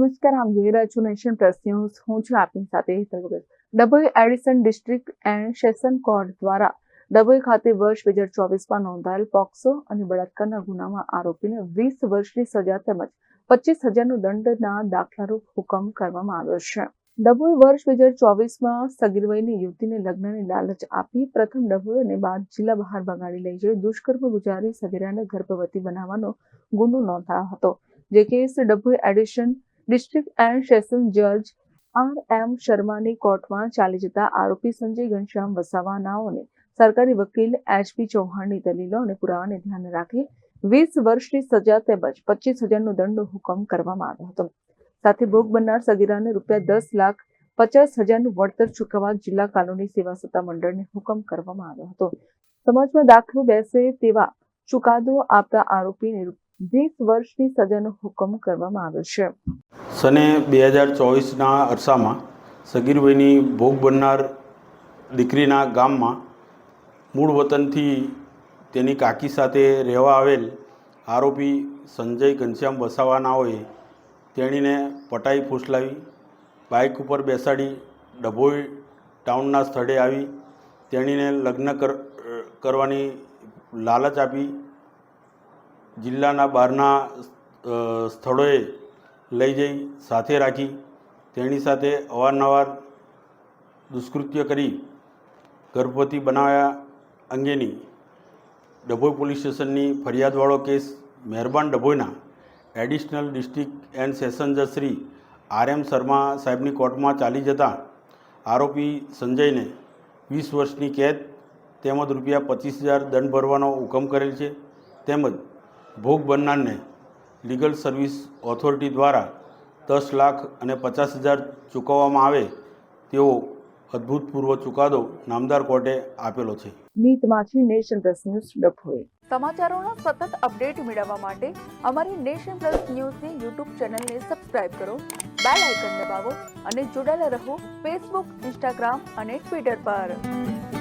નમસ્કાર, આમ જોઈ રહ્યા છો નેશન પ્લસ ન્યૂઝ. હું છું આપની સાથે Hetal Dabhoi addition district and session court દ્વારા ડભોઈ ખાતે વર્ષ બે હજાર ચોવીસમાં નોંધાયેલ પોક્સો અને બળાત્કારના ગુનામાં આરોપીને વીસ વર્ષની સજા તેમજ પચીસ હજારનો દંડના દાખલારૂપ હુકમ કરવામાં આવ્યો છે. ડભોઈ વર્ષ બે હજાર ચોવીસમાં સગીરવયની યુવતીને લગ્નની લાલચ આપી પ્રથમ ડભોઈ અને બાદ જિલ્લા બહાર ભગાડી લઈ જઈ દુષ્કર્મ ગુજારી સગીરાને ગર્ભવતી બનાવવાનો ગુનો નોંધાયો હતો. જે case Dabhoi addition district and session જજ આર એમ શર્માની કોર્ટમાં ચાલી જતા આરોપી સંજય ઘનશ્યામ વસાવાનાઓને સરકારી વકીલ એચપી ચૌહાણની દલીલો અને પુરાવાને ધ્યાને રાખી વીસ વર્ષની સજા તેમજ પચીસ હજારનો દંડનો હુકમ કરવામાં આવ્યો હતો. સાથે ભોગ બનનાર સગીરાને રૂપિયા દસ લાખ પચાસ હજારનું વળતર ચૂકવવા જિલ્લા કાનૂની સેવા સત્તા મંડળને હુકમ કરવામાં આવ્યો હતો. સમાજમાં દાખલો બેસે તેવા ચુકાદો આપતા આરોપીને વીસ વર્ષની સજાનો હુકમ કરવામાં આવ્યો છે. સને બે હજાર ચોવીસના અરસામાં સગીરભાઈની ભોગ બનનાર દીકરીના ગામમાં મૂળ વતનથી તેની કાકી સાથે રહેવા આવેલ આરોપી સંજય ઘનશ્યામ વસાવાનાઓએ તેણીને પટાઈ ફૂસલાવી, બાઇક ઉપર બેસાડી ડભોઈ ટાઉનના સ્થળે આવી તેણીને લગ્ન કર કરવાની લાલચ આપી જિલ્લાના બહારના સ્થળોએ લઈ જઈ સાથે રાખી તેની સાથે અવારનવાર દુષ્કૃત્ય કરી ગર્ભવતી બનાવ્યા અંગેની ડભોઈ પોલીસ સ્ટેશનની ફરિયાદવાળો કેસ મહેરબાન ડભોઈના એડિશનલ ડિસ્ટ્રિક્ટ એન્ડ સેશન જજ શ્રી આર એમ શર્મા સાહેબની કોર્ટમાં ચાલી જતા આરોપી સંજયને વીસ વર્ષની કેદ તેમજ રૂપિયા પચીસ હજાર દંડ ભરવાનો હુકમ કરેલ છે. તેમજ ભોગ બનનારને લીગલ સર્વિસ ઓથોરિટી દ્વારા દસ લાખ અને પચાસ હજાર ચૂકવવામાં આવે તેવો અદ્ભુતપૂર્વ ચુકાદો નામદાર કોર્ટે આપેલો છે. Meet Machhi nation plus news Dabhoi. સમાચારોનો સતત અપડેટ મેળવવા માટે અમારી નેશન પ્લસ ન્યૂઝની યુટ્યુબ ચેનલને સબસ્ક્રાઇબ કરો બેલ આઇકન દબાવો અને જોડાયેલા રહો ફેસબુક ઇન્સ્ટાગ્રામ અને ટ્વિટર પર.